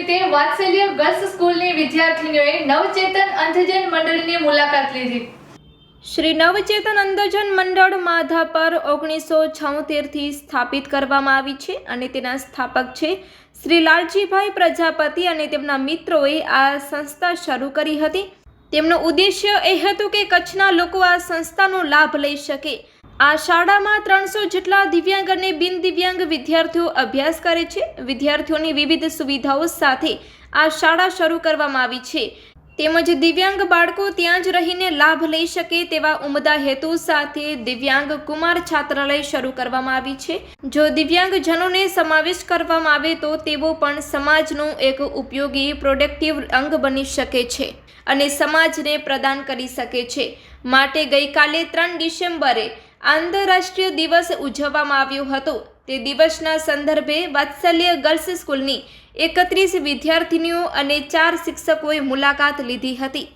નિમિત્તે વાત્સલ્ય ગર્લ્સ સ્કૂલની વિદ્યાર્થીનીઓએ નવચેતન અંધજન મંડળની મુલાકાત લીધી. શ્રી નવચેતન અંધજન મંડળ માધાપર ઓગણીસો છોતેરથી સ્થાપિત કરવામાં આવી છે અને તેના સ્થાપક છે શ્રી લાલજીભાઈ પ્રજાપતિ અને તેમના મિત્રોએ આ સંસ્થા શરૂ કરી હતી. તેમનો ઉદ્દેશ્ય એ હતો કે કચ્છના લોકો આ સંસ્થાનો લાભ લઈ શકે. આ શાળામાં ત્રણસો જેટલા દિવ્યાંગ અને બિન દિવ્યાંગ વિદ્યાર્થીઓ અભ્યાસ કરે છે. વિદ્યાર્થીઓની વિવિધ સુવિધાઓ સાથે આ શાળા શરૂ કરવામાં આવી છે. તેમજ દિવ્યાંગ બાળકો ત્યાં જ રહીને લાભ લઈ શકે તેવા ઉમદા હેતુ સાથે દિવ્યાંગ કુમાર છાત્રાલય શરૂ કરવામાં આવી છે. જો દિવ્યાંગજનોને સમાવેશ કરવામાં આવે તો તેઓ પણ સમાજનું એક ઉપયોગી, પ્રોડક્ટિવ અંગ બની શકે છે અને સમાજને પ્રદાન કરી શકે છે. માટે ગઈકાલે ત્રણ ડિસેમ્બરે આંતરરાષ્ટ્રીય દિવસ ઉજવવામાં આવ્યો હતો. તે દિવસના સંદર્ભે વાત્સલ્ય ગર્લ્સ સ્કૂલની એકત્રીસ વિદ્યાર્થીનીઓ અને ચાર શિક્ષકોએ મુલાકાત લીધી હતી.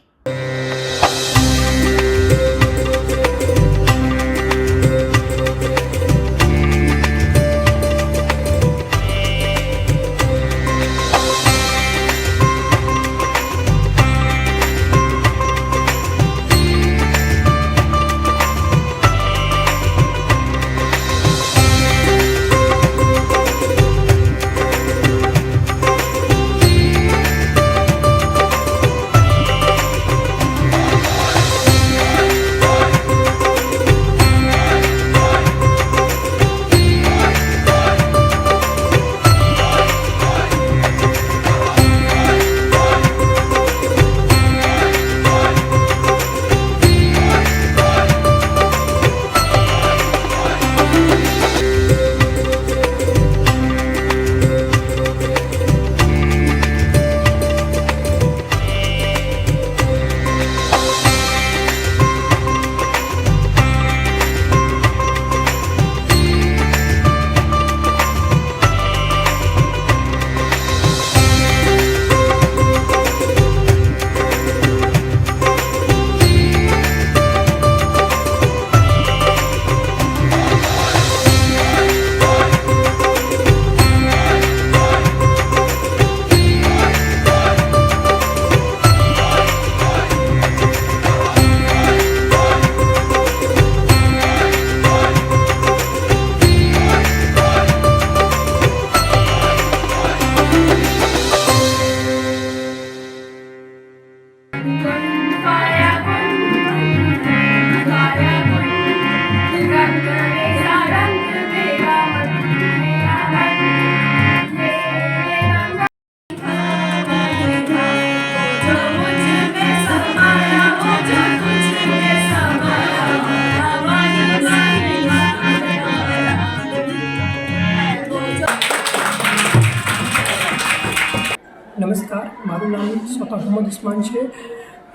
સ્વતઃ મોહમ્મદ ઉસ્માન છે.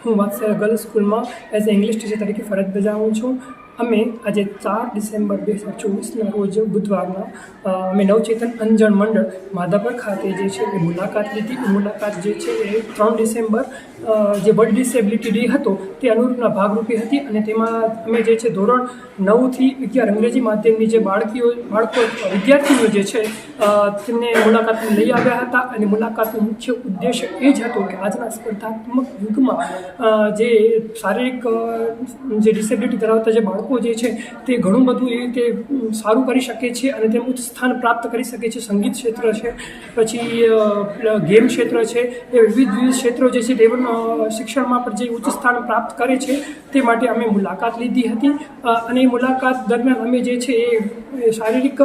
હું વાત્સલ્ય ગર્લ્સ સ્કૂલમાં એઝ એ ઇંગ્લિશ ટીચર તરીકે ફરજ બજાવું છું. અમે આજે ચાર ડિસેમ્બર બે હજાર ચોવીસના રોજ બુધવારના અમે નવચેતન અંજણ મંડળ માધાપર ખાતે જે છે એ મુલાકાત લીધી. મુલાકાત જે છે એ ત્રણ ડિસેમ્બર જે વર્લ્ડ ડિસેબિલિટી ડે હતો તે અનુરૂપના ભાગરૂપે હતી અને તેમાં અમે જે છે ધોરણ નવથી અગિયાર અંગ્રેજી માધ્યમની જે બાળકીઓ, બાળકો, વિદ્યાર્થીઓ જે છે તેમને મુલાકાત લઈ આવ્યા હતા. અને મુલાકાતનો મુખ્ય ઉદ્દેશ એ જ હતો કે આજના સ્પર્ધાત્મક યુગમાં જે શારીરિક જે ડિસેબિલિટી ધરાવતા જે બાળકો જે છે તે ઘણું બધું એ રીતે સારું કરી શકે છે અને તે ઉચ્ચ સ્થાન પ્રાપ્ત કરી શકે છે. સંગીત ક્ષેત્ર છે, પછી ગેમ ક્ષેત્ર છે, એ વિવિધ વિવિધ ક્ષેત્રો જે છે તે શિક્ષણમાં પણ જે ઉચ્ચ સ્થાન પ્રાપ્ત કરે છે, તે માટે અમે મુલાકાત લીધી હતી. અને એ મુલાકાત દરમિયાન અમે જે છે, એ એ શારીરિક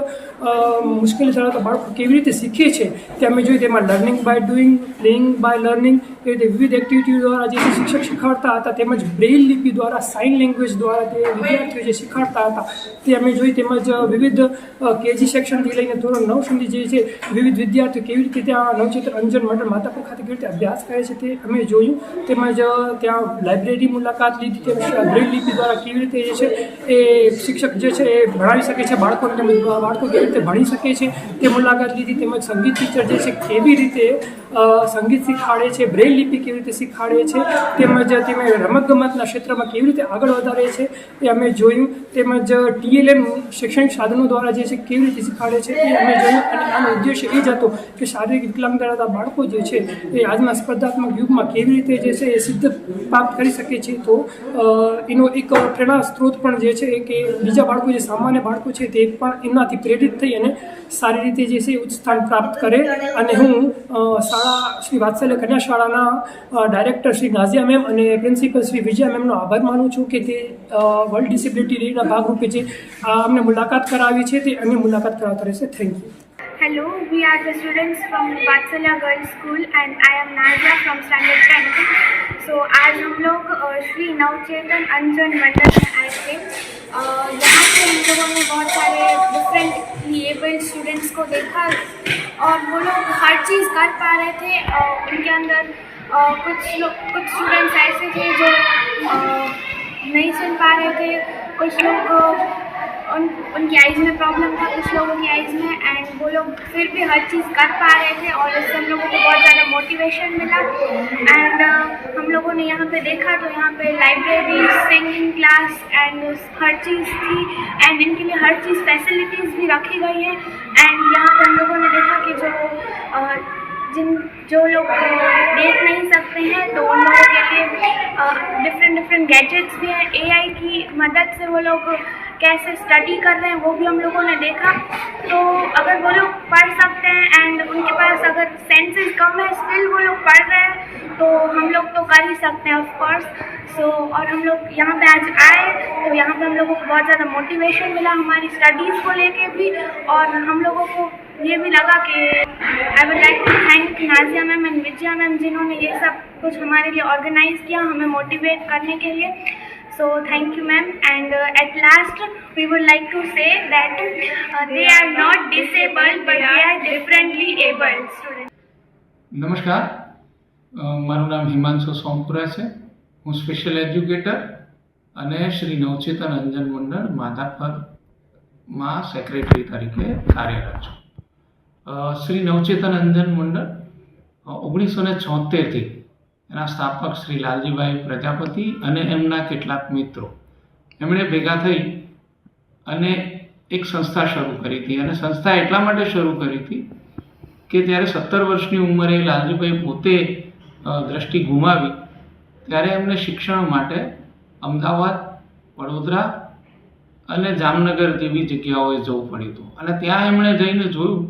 મુશ્કેલી ધરાવતા બાળકો કેવી રીતે શીખે છે, તે અમે જોયું. તેમાં learning by doing playing by learning એ રીતે વિવિધ એક્ટિવિટી દ્વારા જે શિક્ષક શીખવાડતા હતા. તેમજ બ્રેઇલ લિપિ દ્વારા, સાઇન લેંગ્વેજ દ્વારા તે વિદ્યાર્થીઓ જે શીખવાડતા હતા. તે અમે જોઈ તેમજ વિવિધ કેજી સેક્શનથી લઈને ધોરણ નવ સુધી જે છે, વિવિધ વિદ્યાર્થીઓ કેવી રીતે ત્યાં નવચેતન અંજન મંડળ માતાપુર ખાતે કેવી રીતે અભ્યાસ કરે છે તે અમે જોયું. તેમજ ત્યાં લાઇબ્રેરી મુલાકાત લીધી તેમજ બ્રેલ લિપિ દ્વારા કેવી રીતે જે છે, એ શિક્ષક જે છે, એ ભણાવી શકે છે, બાળકોને તેમજ બાળકો કેવી રીતે ભણી શકે છે તે મુલાકાત લીધી. તેમજ સંગીત ટીચર જે છે, કેવી રીતે સંગીત શીખવાડે છે બ્રેલ લિપિ કેવી રીતે શીખવાડે છે તેમજ તેમણે રમતગમતના ક્ષેત્રમાં કેવી રીતે આગળ વધારે છે એ અમે જોયું તેમજ ટીએલએમ શૈક્ષણિક સાધનો દ્વારા જે છે કેવી રીતે શીખવાડે છે એ અમે જોયું અને આનો ઉદ્દેશ્ય એ જ હતો કે શારીરિક વિકલાંગ ધરાવતા બાળકો જે છે એ આજના સ્પર્ધાત્મક યુગમાં કેવી રીતે જે છે એ સિદ્ધ પ્રાપ્ત કરી શકે છે તો એનો એક પ્રેરણા સ્ત્રોત પણ જે છે કે બીજા બાળકો જે સામાન્ય બાળકો છે તે પણ એમનાથી પ્રેરિત થઈ અને સારી રીતે જે છે ઉચ્ચ સ્થાન પ્રાપ્ત કરે અને હું શાળા શ્રી વાત્સલ્ય કન્યા શાળાના ડાયરેક્ટર શ્રી નાઝિયા મેમ અને પ્રિન્સિપલ શ્રી વિજયા મેમનો આભાર માનું છું કે તે વર્લ્ડ ડિસેબિલિટી ડેના ભાગરૂપે જે આ અમને મુલાકાત કરાવી છે તે અન્ય મુલાકાત કરાવતા રહેશે thank you Hello, we are the students from Vatsalya Girls School and I am Nazia from standard 10. So आज हम लोग अ, श्री नवचेतन अंजन मंडल में आए थे अ, यहाँ पे हम लोगों ने बहुत सारे डिफरेंटली एबल्ड स्टूडेंट्स को देखा और वो लोग हर चीज़ कर पा रहे थे अ, उनके अंदर अ, कुछ लोग कुछ स्टूडेंट्स ऐसे थे जो अ, नहीं सुन पा रहे थे। कुछ लोग को उन उनकी आइज़ में प्रॉब्लम था कुछ लोगों की आइज़ में एंड वो लोग फिर भी हर चीज़ कर पा रहे थे और इससे हम लोगों को बहुत ज़्यादा मोटिवेशन मिला। एंड हम लोगों ने यहाँ पे देखा तो यहाँ पे लाइब्रेरी सिंगिंग क्लास एंड हर चीज़ थी एंड इनके लिए हर चीज़ फैसिलिटीज़ भी रखी गई है। एंड यहाँ पर हम लोगों ने देखा कि जो अ, जिन जो लोग देख नहीं सकते हैं तो उन लोगों के लिए डिफरेंट गैजेट्स भी हैं एआई की मदद से वो लोग कैसे स्टडी कर रहे हैं, वो भी हम लोगों ने देखा। तो अगर वो लोग पढ़ सकते हैं एंड उनके पास अगर सेंसेस कम है स्टिल वो लोग पढ़ रहे हैं तो हम लोग तो कर ही सकते हैं ऑफ़ कोर्स सो और हम लोग यहाँ पे आज आए तो यहाँ पे हम लोगों को बहुत ज़्यादा मोटिवेशन मिला हमारी स्टडीज़ को लेके भी। और हम लोगों को ये भी लगा कि I would like to thank Nazia ma'am and Vijaya ma'am जिन्होंने ये सब कुछ हमारे लिए ऑर्गेनाइज किया हमें मोटिवेट करने के लिए so thank you ma'am and at last we would like to say that they are not disabled but they are differently abled student નમસ્કાર અ, મારું નામ હિમાંશુ સોમપુરા છે હું સ્પેશિયલ એજ્યુકેટર અને શ્રી નવચેતન અંજન મંડળ માધાપરમાં સેક્રેટરી તરીકે કાર્યરત છું અ, શ્રી નવચેતન અંજન મંડળ ઓગણીસો ને છોતેરથી એના સ્થાપક શ્રી લાલજીભાઈ પ્રજાપતિ અને એમના કેટલાક મિત્રો. એમણે ભેગા થઈ અને એક સંસ્થા શરૂ કરી હતી. અને સંસ્થા એટલા માટે શરૂ કરી હતી કે જ્યારે સત્તર વર્ષની ઉંમરે લાલજીભાઈ પોતે દ્રષ્ટિ ગુમાવી, ત્યારે એમને શિક્ષણ માટે અમદાવાદ, વડોદરા અને જામનગર જેવી જગ્યાઓએ જવું પડ્યું હતું. અને ત્યાં એમણે જઈને જોયું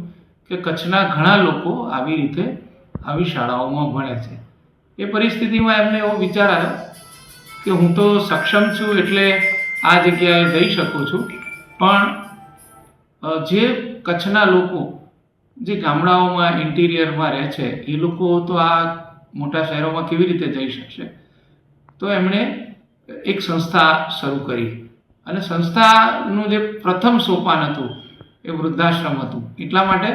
કે કચ્છના ઘણા લોકો આવી રીતે આવી શાળાઓમાં ભણે છે. એ પરિસ્થિતિમાં એમને એવો વિચાર આવ્યો કે હું તો સક્ષમ છું એટલે આ જગ્યાએ જઈ શકું છું. પણ જે કચ્છના લોકો, જે ગામડાઓમાં ઇન્ટિરિયરમાં રહે છે, એ લોકો તો આ મોટા શહેરોમાં કેવી રીતે જઈ શકશે? તો એમણે એક સંસ્થા શરૂ કરી. અને સંસ્થાનું જે પ્રથમ સોપાન હતું, એ વૃદ્ધાશ્રમ હતું. એટલા માટે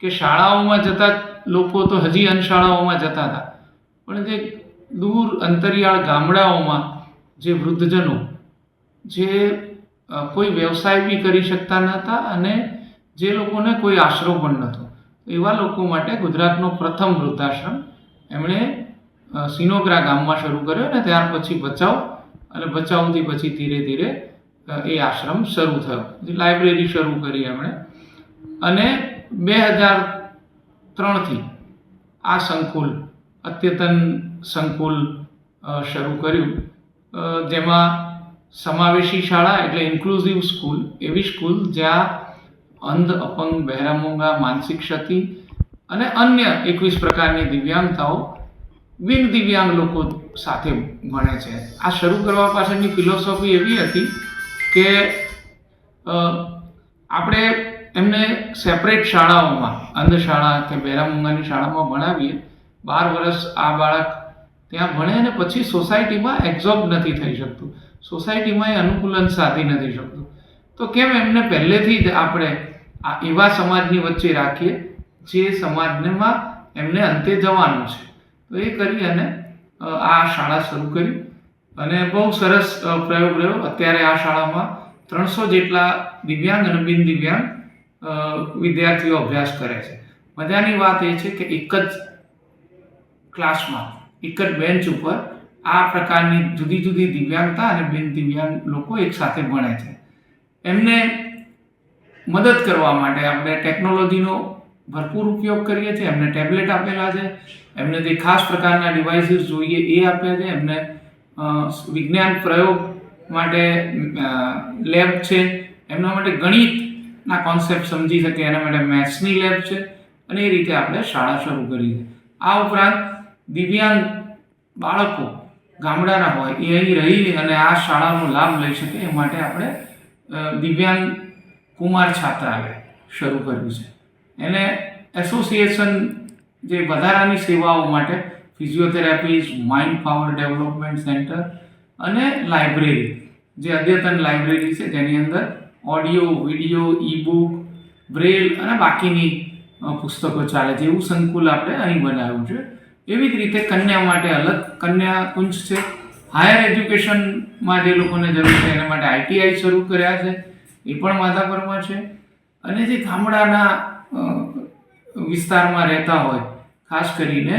કે શાળાઓમાં જતા લોકો તો હજી અંશાળાઓમાં જતા હતા. પણ જે દૂર અંતરિયાળ ગામડાઓમાં જે વૃદ્ધજનો, જે કોઈ વ્યવસાય બી કરી શકતા નહોતા અને જે લોકોને કોઈ આશરો પણ નહોતો. એવા લોકો માટે ગુજરાતનો પ્રથમ વૃદ્ધાશ્રમ એમણે સિનોગ્રા ગામમાં શરૂ કર્યો અને ત્યાર પછી બચાવ અને બચાવથી પછી ધીરે ધીરે એ આશ્રમ શરૂ થયો. લાઇબ્રેરી શરૂ કરી એમણે. અને બે હજાર ત્રણથી આ સંકુલ અદ્યતન સંકુલ શરૂ કર્યું. જેમાં સમાવેશી શાળા એટલે ઇન્ક્લુઝિવ સ્કૂલ એવી સ્કૂલ જ્યાં અંધ, અપંગ, બહેરામૂંગા, માનસિક ક્ષતિ અને અન્ય એકવીસ પ્રકારની દિવ્યાંગતાઓ બિન દિવ્યાંગ લોકો સાથે ભણે છે. આ શરૂ કરવા પાછળની ફિલોસોફી એવી હતી કે આપણે એમને સેપરેટ શાળાઓમાં, અંધ શાળા કે બહેરામૂંગાની શાળામાં ભણાવીએ બાર વર્ષ આ બાળક ત્યાં ભણે અને પછી સોસાયટીમાં એબ્ઝોર્બ નથી થઈ શકતું. સોસાયટીમાં એ અનુકૂલન સાધી નથી શકતું. તો કેમ એમને પહેલેથી જ આપણે આ એવા સમાજની વચ્ચે રાખીએ, જે સમાજનેમાં એમને અંતે જવાનું છે. તો એ કરી અને આ શાળા શરૂ કરી અને બહુ સરસ પ્રયોગ રહ્યો. અત્યારે આ શાળામાં ત્રણસો જેટલા દિવ્યાંગ અને બિન દિવ્યાંગ વિદ્યાર્થીઓ અભ્યાસ કરે છે. મજાની વાત એ છે કે એક જ ક્લાસમાં. એક જ બેન્ચ ઉપર આ પ્રકારની જુદી જુદી દિવ્યાંગતા અને બિન દિવ્યાંગ લોકો એક સાથે ભણે છે. એમને મદદ કરવા માટે આપણે ટેકનોલોજીનો ભરપૂર ઉપયોગ કરીએ છીએ. એમને ટેબ્લેટ આપેલા છે. એમને જે ખાસ પ્રકારના ડિવાઇસીસ જોઈએ એ આપ્યા છે. એમને વિજ્ઞાન પ્રયોગ માટે લેબ છે. એમના માટે ગણિતના કોન્સેપ્ટ સમજી શકે. એના માટે મેથ્સની લેબ છે. અને એ રીતે આપણે શાળા શરૂ કરી છે. આ ઉપરાંત દિવ્યાંગ બાળકો ગામડાના હોય, એ અહીં રહી અને આ શાળાનો લાભ લઈ શકે એ માટે આપણે દિવ્યાંગ કુમાર છાત્રાલય શરૂ કર્યું છે. એને એસોસિએશન જે વધારાની સેવાઓ માટે physiotherapy, mind power development centre અને લાઇબ્રેરી, જે અદ્યતન લાઇબ્રેરી છે, જેની અંદર audio, video e book braille અને બાકીની પુસ્તકો ચાલે છે. એવું સંકુલ આપણે અહીં બનાવ્યું છે. એવી જ રીતે કન્યા માટે અલગ. કન્યા કુંજ છે. હાયર એજ્યુકેશનમાં જે લોકોને જરૂર છે એના માટે આઈટીઆઈ શરૂ કર્યા છે. એ પણ માધાપરમાં છે. અને જે ગામડાના વિસ્તારમાં રહેતા હોય, ખાસ કરીને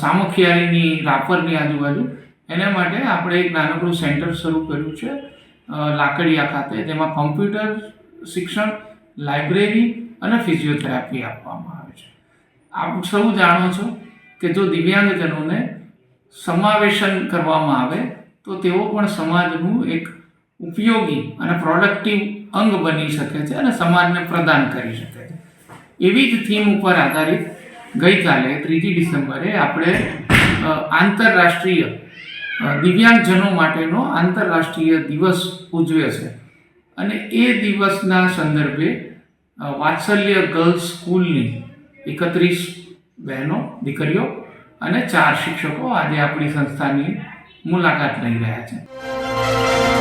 સામખિયારીની રાપરની આજુબાજુ, એના માટે આપણે એક નાનકડું સેન્ટર શરૂ કર્યું છે લાકડિયા ખાતે, જેમાં કોમ્પ્યુટર શિક્ષણ, લાઇબ્રેરી અને ફિઝિયોથેરાપી આપવામાં આવે છે. આપ સૌ જાણો છો કે જો દિવ્યાંગજનોને સમાવેશન કરવામાં આવે, તો તેઓ પણ સમાજનું એક ઉપયોગી અને પ્રોડક્ટિવ અંગ બની શકે છે અને સમાજને પ્રદાન કરી શકે છે. એવી જ થીમ ઉપર આધારિત ગઈકાલે ત્રીજી ડિસેમ્બરે આપણે આંતરરાષ્ટ્રીય દિવ્યાંગજનો માટેનો આંતરરાષ્ટ્રીય દિવસ ઉજવે છે. અને એ દિવસના સંદર્ભે વાત્સલ્ય ગર્લ્સ સ્કૂલની એકત્રીસ બહેનો દીકરીઓ અને ચાર શિક્ષકો આજે આપણી સંસ્થાની મુલાકાત લઈ રહ્યા છે.